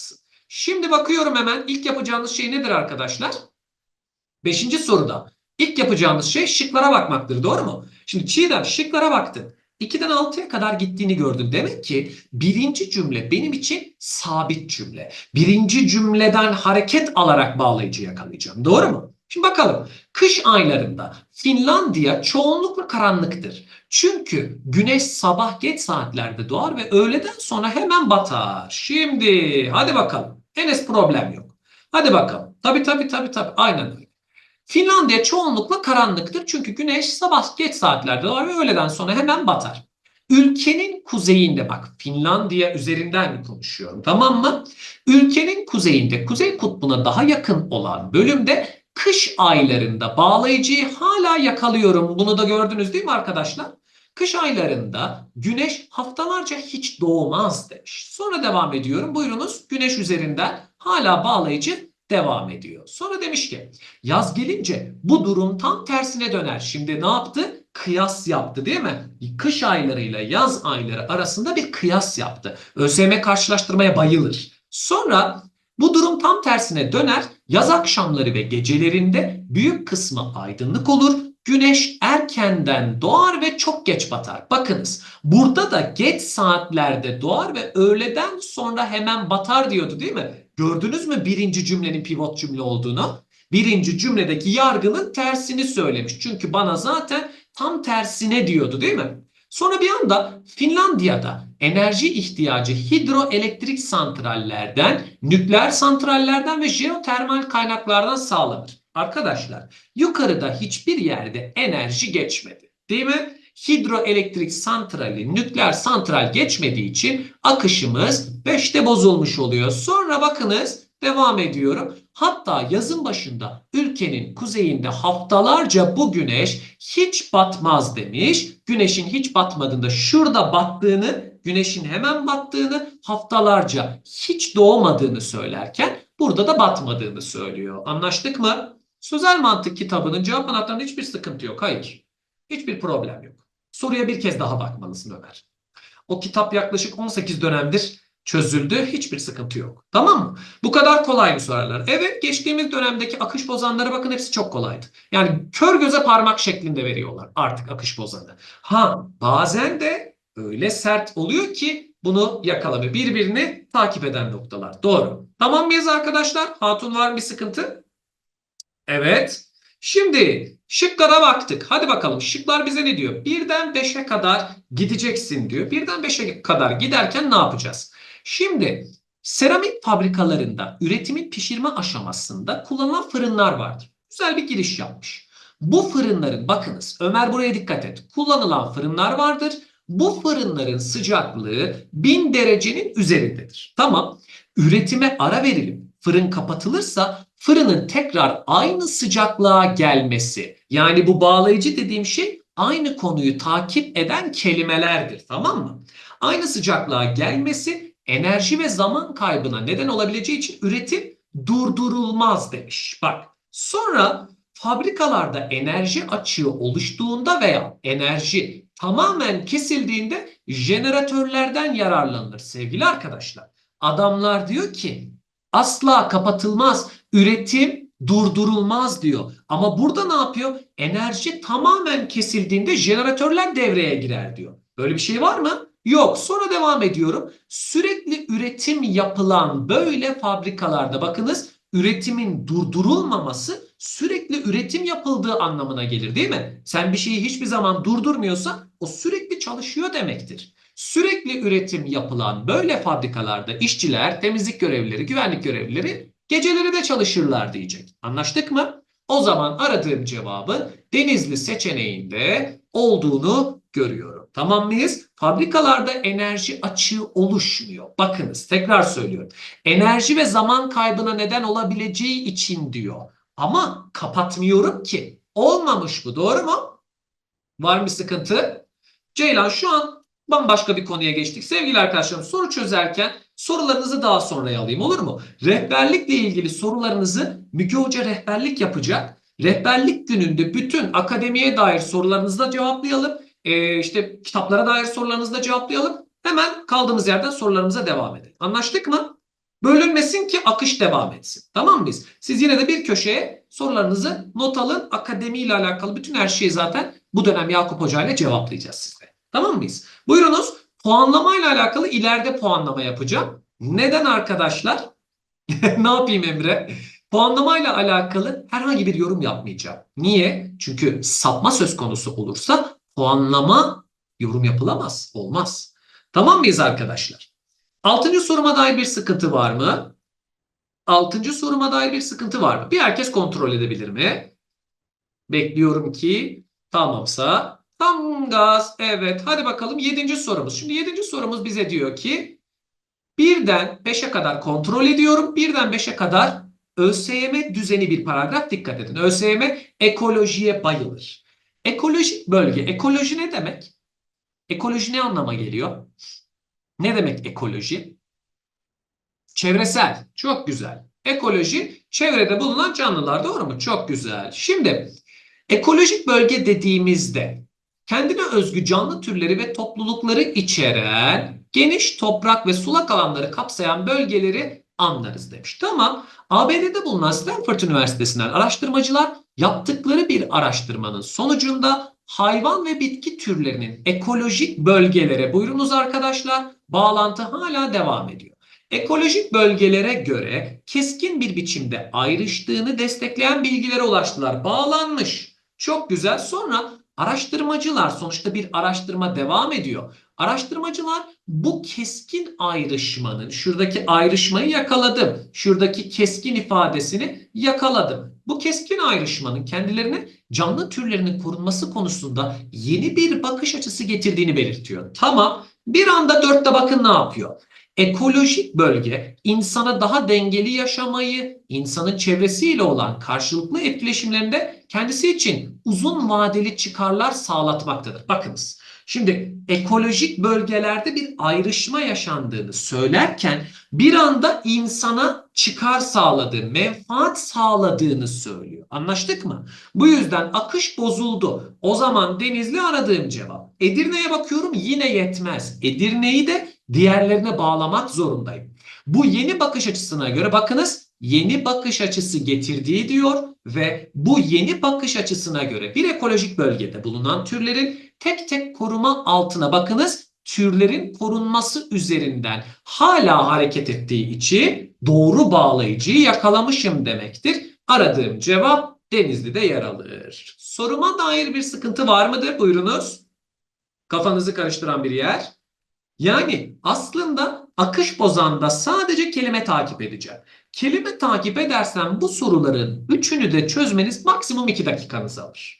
bakarsın. Şimdi bakıyorum hemen ilk yapacağınız şey nedir arkadaşlar? Beşinci soruda ilk yapacağımız şey şıklara bakmaktır. Doğru mu? Şimdi Çiğdem şıklara baktın. 2'den 6'ya kadar gittiğini gördün. Demek ki birinci cümle benim için sabit cümle. Birinci cümleden hareket alarak bağlayıcı yakalayacağım. Doğru mu? Şimdi bakalım. Kış aylarında Finlandiya çoğunlukla karanlıktır. Çünkü güneş sabah geç saatlerde doğar ve öğleden sonra hemen batar. Şimdi hadi bakalım. Enes problem yok. Hadi bakalım. Tabii tabii tabii tabii. Aynen öyle. Finlandiya çoğunlukla karanlıktır çünkü güneş sabah geç saatlerde doğar ve öğleden sonra hemen batar. Ülkenin kuzeyinde bak Finlandiya üzerinden konuşuyorum tamam mı? Ülkenin kuzeyinde kuzey kutbuna daha yakın olan bölümde kış aylarında bağlayıcıyı hala yakalıyorum. Bunu da gördünüz değil mi arkadaşlar? Kış aylarında güneş haftalarca hiç doğmaz demiş. Sonra devam ediyorum. Buyurunuz güneş üzerinden hala bağlayıcı devam ediyor. Sonra demiş ki yaz gelince bu durum tam tersine döner. Şimdi ne yaptı? Kıyas yaptı değil mi? Kış aylarıyla yaz ayları arasında bir kıyas yaptı. ÖSYM karşılaştırmaya bayılır. Sonra bu durum tam tersine döner. Yaz akşamları ve gecelerinde büyük kısmı aydınlık olur. Güneş erkenden doğar ve çok geç batar. Bakınız burada da geç saatlerde doğar ve öğleden sonra hemen batar diyordu değil mi? Gördünüz mü birinci cümlenin pivot cümle olduğunu? Birinci cümledeki yargının tersini söylemiş. Çünkü bana zaten tam tersine diyordu değil mi? Sonra bir anda Finlandiya'da enerji ihtiyacı hidroelektrik santrallerden, nükleer santrallerden ve jeotermal kaynaklardan sağlanır. Arkadaşlar yukarıda hiçbir yerde enerji geçmedi. Değil mi? Hidroelektrik santrali, nükleer santral geçmediği için akışımız 5'te bozulmuş oluyor. Sonra bakınız devam ediyorum. Hatta yazın başında ülkenin kuzeyinde haftalarca bu güneş hiç batmaz demiş. Güneşin hiç batmadığında şurada battığını, güneşin hemen battığını, haftalarca hiç doğmadığını söylerken burada da batmadığını söylüyor. Anlaştık mı? Sözel mantık kitabının cevap anahtarında hiçbir sıkıntı yok. Hayır. Hiçbir problem yok. Soruya bir kez daha bakmalısın Ömer. O kitap yaklaşık 18 dönemdir çözüldü. Hiçbir sıkıntı yok. Tamam mı? Bu kadar kolay mı sorular? Evet geçtiğimiz dönemdeki akış bozanlara bakın hepsi çok kolaydı. Yani kör göze parmak şeklinde veriyorlar artık akış bozanı. Ha bazen de öyle sert oluyor ki bunu yakalamıyor. Birbirini takip eden noktalar. Doğru. Tamam mıyız arkadaşlar? Hatun var mı bir sıkıntı? Evet. Şimdi şıklara baktık. Hadi bakalım şıklar bize ne diyor? Birden 5'e kadar gideceksin diyor. Birden 5'e kadar giderken ne yapacağız? Şimdi seramik fabrikalarında üretimin pişirme aşamasında kullanılan fırınlar vardır. Güzel bir giriş yapmış. Bu fırınların bakınız Ömer buraya dikkat et. Kullanılan fırınlar vardır. Bu fırınların sıcaklığı 1000 derecenin üzerindedir. Tamam. Üretime ara verilip fırın kapatılırsa fırının tekrar aynı sıcaklığa gelmesi. Yani bu bağlayıcı dediğim şey aynı konuyu takip eden kelimelerdir. Tamam mı? Aynı sıcaklığa gelmesi enerji ve zaman kaybına neden olabileceği için üretim durdurulmaz demiş. Bak sonra fabrikalarda enerji açığı oluştuğunda veya enerji tamamen kesildiğinde jeneratörlerden yararlanılır sevgili arkadaşlar. Adamlar diyor ki asla kapatılmaz, üretim durdurulmaz diyor. Ama burada ne yapıyor? Enerji tamamen kesildiğinde jeneratörler devreye girer diyor. Böyle bir şey var mı? Yok. Sonra devam ediyorum. Sürekli üretim yapılan böyle fabrikalarda bakınız üretimin durdurulmaması sürekli üretim yapıldığı anlamına gelir değil mi? Sen bir şeyi hiçbir zaman durdurmuyorsan o sürekli çalışıyor demektir. Sürekli üretim yapılan böyle fabrikalarda işçiler, temizlik görevlileri, güvenlik görevlileri geceleri de çalışırlar diyecek. Anlaştık mı? O zaman aradığım cevabı Denizli seçeneğinde olduğunu görüyorum. Tamam mıyız? Fabrikalarda enerji açığı oluşmuyor. Bakınız tekrar söylüyorum. Enerji ve zaman kaybına neden olabileceği için diyor. Ama kapatmıyorum ki. Olmamış bu doğru mu? Var mı sıkıntı? Ceylan şu an bambaşka bir konuya geçtik. Sevgili arkadaşlarım soru çözerken sorularınızı daha sonraya alayım olur mu? Rehberlikle ilgili sorularınızı Müge Hoca rehberlik yapacak. Rehberlik gününde bütün akademiye dair sorularınızı da cevaplayalım. Ee, işte kitaplara dair sorularınızı da cevaplayalım. Hemen kaldığımız yerden sorularımıza devam edelim. Anlaştık mı? Bölünmesin ki akış devam etsin. Tamam biz? Siz yine de bir köşeye sorularınızı not alın. Akademiyle alakalı bütün her şeyi zaten bu dönem Yakup Hoca ile cevaplayacağız. Tamam mıyız? Buyurunuz. Puanlamayla alakalı ileride puanlama yapacağım. Neden arkadaşlar? ne yapayım Emre? Puanlamayla alakalı herhangi bir yorum yapmayacağım. Niye? Çünkü sapma söz konusu olursa puanlama yorum yapılamaz. Olmaz. Tamam mıyız arkadaşlar? Altıncı soruma dair bir sıkıntı var mı? Altıncı soruma dair bir sıkıntı var mı? Bir herkes kontrol edebilir mi? Bekliyorum ki tamamsa tam gaz. Evet hadi bakalım yedinci sorumuz. Şimdi yedinci sorumuz bize diyor ki birden 5'e kadar kontrol ediyorum. Birden 5'e kadar ÖSYM düzeni bir paragraf dikkat edin. ÖSYM ekolojiye bayılır. Ekolojik bölge. Ekoloji ne demek? Ekoloji ne anlama geliyor? Ne demek ekoloji? Çevresel. Çok güzel. Ekoloji çevrede bulunan canlılar doğru mu? Çok güzel. Şimdi ekolojik bölge dediğimizde kendine özgü canlı türleri ve toplulukları içeren geniş toprak ve sulak alanları kapsayan bölgeleri anlarız demiş. Tamam. ABD'de bulunan Stanford Üniversitesi'nden araştırmacılar yaptıkları bir araştırmanın sonucunda hayvan ve bitki türlerinin ekolojik bölgelere buyurunuz arkadaşlar bağlantı hala devam ediyor. Ekolojik bölgelere göre keskin bir biçimde ayrıştığını destekleyen bilgilere ulaştılar. Bağlanmış. Çok güzel. Sonra araştırmacılar sonuçta bir araştırma devam ediyor. Araştırmacılar bu keskin ayrışmanın şuradaki ayrışmayı yakaladım. Şuradaki keskin ifadesini yakaladım. Bu keskin ayrışmanın kendilerine canlı türlerinin korunması konusunda yeni bir bakış açısı getirdiğini belirtiyor. Tamam. Bir anda dörtte bakın ne yapıyor? Ekolojik bölge insana daha dengeli yaşamayı, insanın çevresiyle olan karşılıklı etkileşimlerinde kendisi için uzun vadeli çıkarlar sağlatmaktadır. Bakınız. Şimdi ekolojik bölgelerde bir ayrışma yaşandığını söylerken bir anda insana çıkar sağladığı, menfaat sağladığını söylüyor. Anlaştık mı? Bu yüzden akış bozuldu. O zaman Denizli aradığım cevap. Edirne'ye bakıyorum yine yetmez. Edirne'yi de diğerlerine bağlamak zorundayım. Bu yeni bakış açısına göre bakınız yeni bakış açısı getirdiği diyor ve bu yeni bakış açısına göre bir ekolojik bölgede bulunan türlerin tek tek koruma altına bakınız türlerin korunması üzerinden hala hareket ettiği için doğru bağlayıcıyı yakalamışım demektir. Aradığım cevap Denizli'de yer alır. Soruma dair bir sıkıntı var mıdır? Buyurunuz. Kafanızı karıştıran bir yer. Yani aslında akış bozanda sadece kelime takip edeceğim. Kelime takip edersem bu soruların üçünü de çözmeniz maksimum 2 dakikanızı alır.